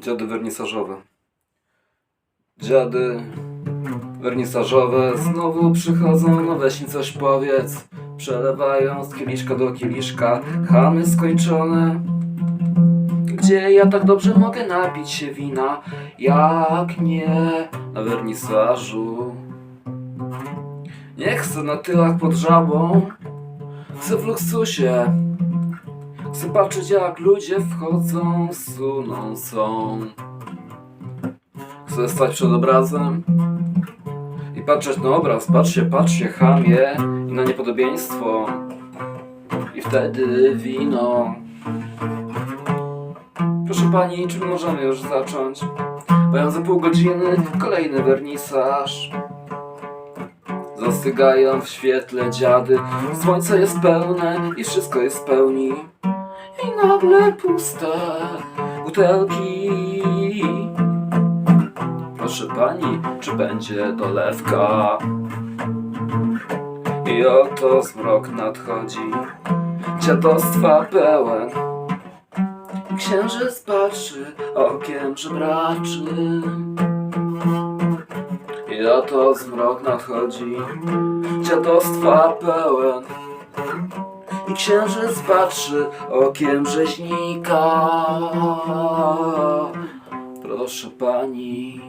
Dziady wernisażowe. Dziady wernisażowe znowu przychodzą, no weź mi coś powiedz. Przelewają z kieliszka do kieliszka, chamy skończone. Gdzie ja tak dobrze mogę napić się wina, jak nie na wernisażu? Nie chcę na tyłach pod żabą, chcę w luksusie. Patrzeć jak ludzie wchodzą, suną są. Chcę stać przed obrazem i patrzeć na obraz. Patrzcie, patrzcie, chamie i na niepodobieństwo. I wtedy wino. Proszę pani, czy możemy już zacząć? Ja za pół godziny kolejny wernisaż. Zastygają w świetle dziady, słońce jest pełne i wszystko jest w pełni. I nagle puste butelki. Proszę pani, czy będzie dolewka? I oto zmrok nadchodzi, dziadostwa pełen. Księżyc patrzy okiem żebraczym. I oto zmrok nadchodzi, dziadostwa pełen. I księżyc patrzy okiem rzeźnika. Proszę pani.